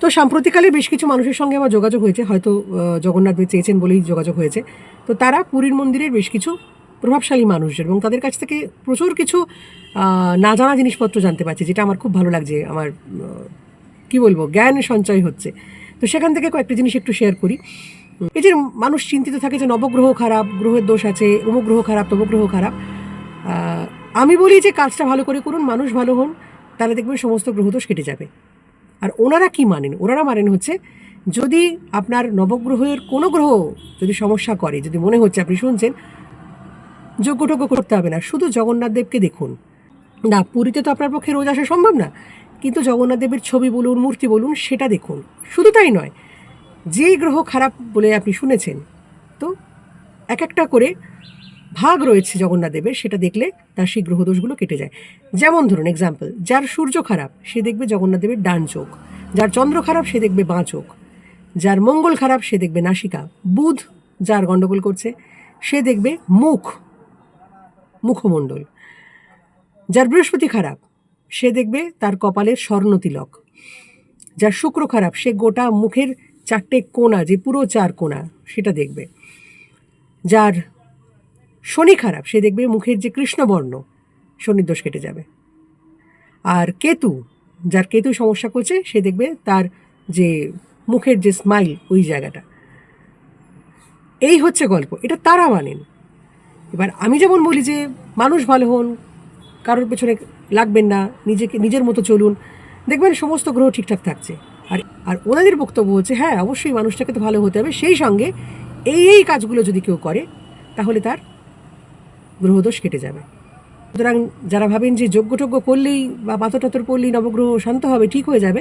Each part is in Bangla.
তো সাম্প্রতিককালে বেশ কিছু মানুষের সঙ্গে আমার যোগাযোগ হয়েছে, হয়তো জগন্নাথ চেয়েছেন বলেই যোগাযোগ হয়েছে। তো তারা পুরীর মন্দিরের বেশ কিছু প্রভাবশালী মানুষজন এবং তাদের কাছ থেকে প্রচুর কিছু না জানা জিনিসপত্র জানতে পারছি, যেটা আমার খুব ভালো লাগছে, আমার কি বলব, জ্ঞান সঞ্চয় হচ্ছে। তো সেখান থেকে কয়েকটা জিনিস একটু শেয়ার করি। এই যে মানুষ চিন্তিত থাকে যে নবগ্রহ খারাপ, গ্রহের দোষ আছে অমুক গ্রহ খারাপ তমুক গ্রহ খারাপ আমি বলি যে কাজটা ভালো করে করুন, মানুষ ভালো হন, তাহলে দেখবেন সমস্ত গ্রহদোষ কেটে যাবে। আর ওনারা কি মানেন? ওনারা মানেন হচ্ছে, যদি আপনার নবগ্রহের কোনো গ্রহ যদি সমস্যা করে, যদি মনে হচ্ছে আপনি শুনছেন যোগ্যটোগ্য করতে হবে না, শুধু জগন্নাথ দেবকে দেখুন। না, পুরীতে তো আপনার পক্ষে রোজ আসা সম্ভব না, কিন্তু জগন্নাথ দেবের ছবি বলুন, মূর্তি বলুন, সেটা দেখুন। শুধু তাই নয়, যেই গ্রহ খারাপ বলে আপনি শুনেছেন, তো এক একটা করে ভাগ রয়েছে জগন্নাথ দেবের, সেটা দেখলে তার সেই গ্রহদোষগুলো কেটে যায়। যেমন ধরুন এক্সাম্পল যার সূর্য খারাপ, সে দেখবে জগন্নাথ দেবের ডান চোখ। যার চন্দ্র খারাপ, সে দেখবে বাঁ চোখ। যার মঙ্গল খারাপ, সে দেখবে নাসিকা। বুধ যার গণ্ডগোল করছে, সে দেখবে মুখ, মুখমণ্ডল। যার বৃহস্পতি খারাপ, সে দেখবে তার কপালের স্বর্ণতিলক। যার শুক্র খারাপ, সে গোটা মুখের চারটে কোণা, যে পুরো চার কোণা, সেটা দেখবে। যার শনি খারাপ, সে দেখবে মুখের যে কৃষ্ণবর্ণ, শনির দোষ কেটে যাবে। আর কেতু, যার কেতু সমস্যা করছে, সে দেখবে তার যে মুখের যে স্মাইল ওই জায়গাটা। এই হচ্ছে গল্প, এটা তারা মানেন। এবার আমি যেমন বলি যে, মানুষ ভালো হন, কারোর পেছনে লাগবেন না, নিজেকে, নিজের মতো চলুন। দেখবেন সমস্ত গ্রহ ঠিকঠাক থাকছে। আর আর ওনাদের বক্তব্য হচ্ছে হ্যাঁ অবশ্যই মানুষটাকে তো ভালো হতে হবে, সেই সঙ্গে এই এই কাজগুলো যদি কেউ করে, তাহলে তার গ্রহদোষ কেটে যাবে। সুতরাং যারা ভাবেন যে যজ্ঞটজ্ঞ করলেই বা পাথর টাথর পড়লেই নবগ্রহ শান্ত হবে, ঠিক হয়ে যাবে,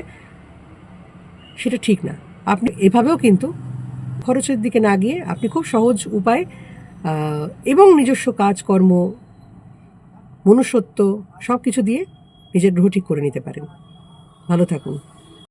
সেটা ঠিক না। আপনি এভাবেও কিন্তু খরচের দিকে না গিয়ে আপনি খুব সহজ উপায় এবং নিজস্ব কাজকর্ম, মনুষ্যত্ব সব কিছু দিয়ে নিজের গ্রহ ঠিক করে নিতে পারেন। ভালো থাকুন।